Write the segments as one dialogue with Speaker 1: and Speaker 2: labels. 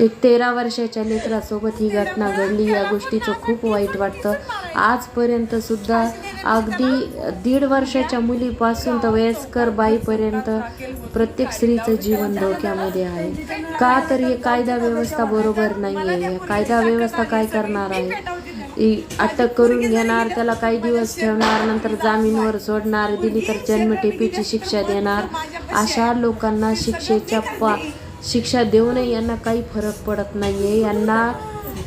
Speaker 1: एक तेरा वर्षाच्या लेकरासोबत ही घटना घडली. या गोष्टीचं खूप वाईट वाटतं. आजपर्यंत सुद्धा अगदी दीड वर्षाच्या मुलीपासून तर वयस्कर बाईपर्यंत प्रत्येक स्त्रीचं जीवन धोक्यामध्ये आहे. का तर हे कायदा व्यवस्था बरोबर नाही आहे कायदा व्यवस्था काय करणार आहे? अटक करून घेणार त्याला काही दिवस ठेवणार नंतर जामीनवर सोडणार दिली तर जन्मठेपेची शिक्षा देणार अशा लोकांना शिक्षेच्या पा शिक्षा देऊनही यांना काही फरक पडत नाही आहे यांना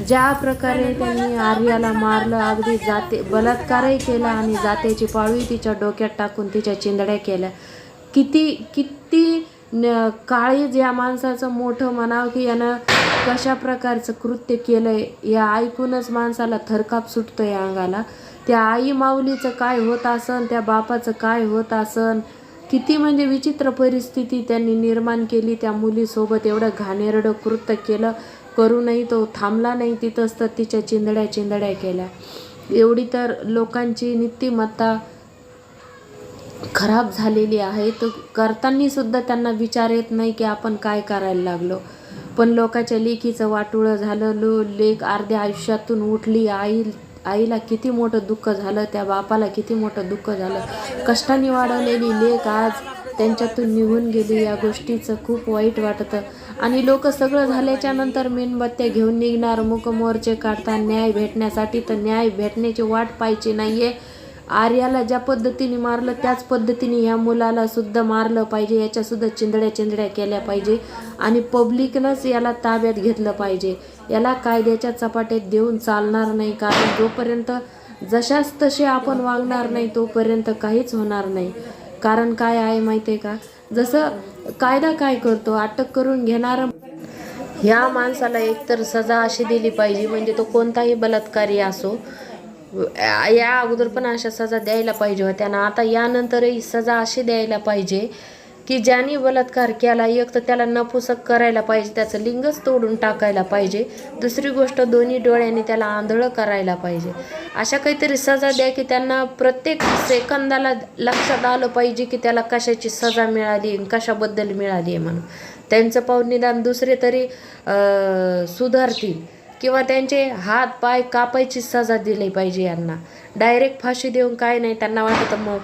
Speaker 1: ज्या प्रकारे त्यांनी आर्याला मारलं अगदी जाते बलात्कारही केला आणि जात्याची पाळवी तिच्या डोक्यात टाकून तिच्या चिंदड्या केल्या. किती किती न काळीज या माणसाचं मोठं म्हणावं की यानं कशा प्रकारचं कृत्य केलंय या ऐकूनच माणसाला थरकाप सुटतो या अंगाला. त्या आई माऊलीचं काय होत असन त्या बापाचं काय होत असन किती म्हणजे विचित्र परिस्थिती त्यांनी निर्माण केली. त्या मुलीसोबत एवढं घाणेरडं कृत्य केलं. करूनही तो थांबला नाही. तिथंच तर तिच्या चिंदड्या चिंदड्या केल्या. एवढी तर लोकांची नीतिमत्ता खराब झालेली आहे. तर करतानासुद्धा त्यांना विचार येत नाही की आपण काय करायला लागलो. पण लोकाच्या लेखीचं वाटुळं झालं. लो लेख अर्ध्या आयुष्यातून उठली आई. आईला किती मोठं दुःख झालं त्या बापाला किती मोठं दुःख झालं. कष्टाने वाढवलेली लेख आज त्यांच्यातून निघून गेली. या गोष्टीचं खूप वाईट वाटतं. आणि लोक सगळं झाल्याच्यानंतर मेणबत्त्या घेऊन निघणार. मुखमोर्चे काढतात न्याय भेटण्यासाठी तर न्याय भेटण्याची वाट पाहिजे आहे आर्याला ज्या पद्धतीने मारलं त्याच पद्धतीने ह्या मुलाला सुद्धा मारलं पाहिजे. याच्या सुद्धा चिंधड्या चिंधड्या केल्या पाहिजे. आणि पब्लिकनंच याला ताब्यात घेतलं पाहिजे. याला कायद्याच्या चपाट्यात देऊन चालणार नाही. कारण जोपर्यंत जशाच तसे आपण वागणार नाही तोपर्यंत काहीच होणार नाही. कारण काय आहे माहिती आहे का? जसं कायदा काय करतो? अटक करून घेणारं ह्या माणसाला एकतर सजा अशी दिली पाहिजे. म्हणजे तो कोणताही बलात्कारी असो या अगोदर पण अशा सजा द्यायला पाहिजे होत्या ना आता यानंतरही सजा अशी द्यायला पाहिजे की ज्याने बलात्कार केला एक तर त्याला नपुसक करायला पाहिजे त्याचं लिंगच तोडून टाकायला पाहिजे. दुसरी गोष्ट दोन्ही डोळ्यांनी त्याला आंधळं करायला पाहिजे. अशा काहीतरी सजा द्या की त्यांना प्रत्येक सेकंदाला लक्षात आलं पाहिजे की त्याला कशाची सजा मिळाली कशाबद्दल मिळाली आहे म्हणून. त्यांचं पाऊल निदान दुसरे तरी सुधारतील. किंवा त्यांचे हात पाय कापायची सजा दिली पाहिजे यांना. डायरेक्ट फाशी देऊन काय नाही त्यांना वाटतं मग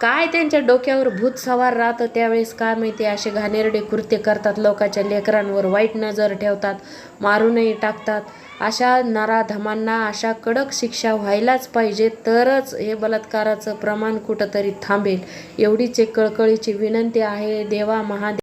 Speaker 1: काय त्यांच्या डोक्यावर भूत सवार राहतं त्यावेळेस काय माहिती? असे घाणेरडे कृत्य करतात लोकांच्या लेकरांवर वाईट नजर ठेवतात मारूनही टाकतात. अशा नराधमांना अशा कडक शिक्षा व्हायलाच पाहिजे तरच हे बलात्काराचं प्रमाण कुठंतरी थांबेल. एवढीच एक कळकळीची विनंती आहे देवा महादेव.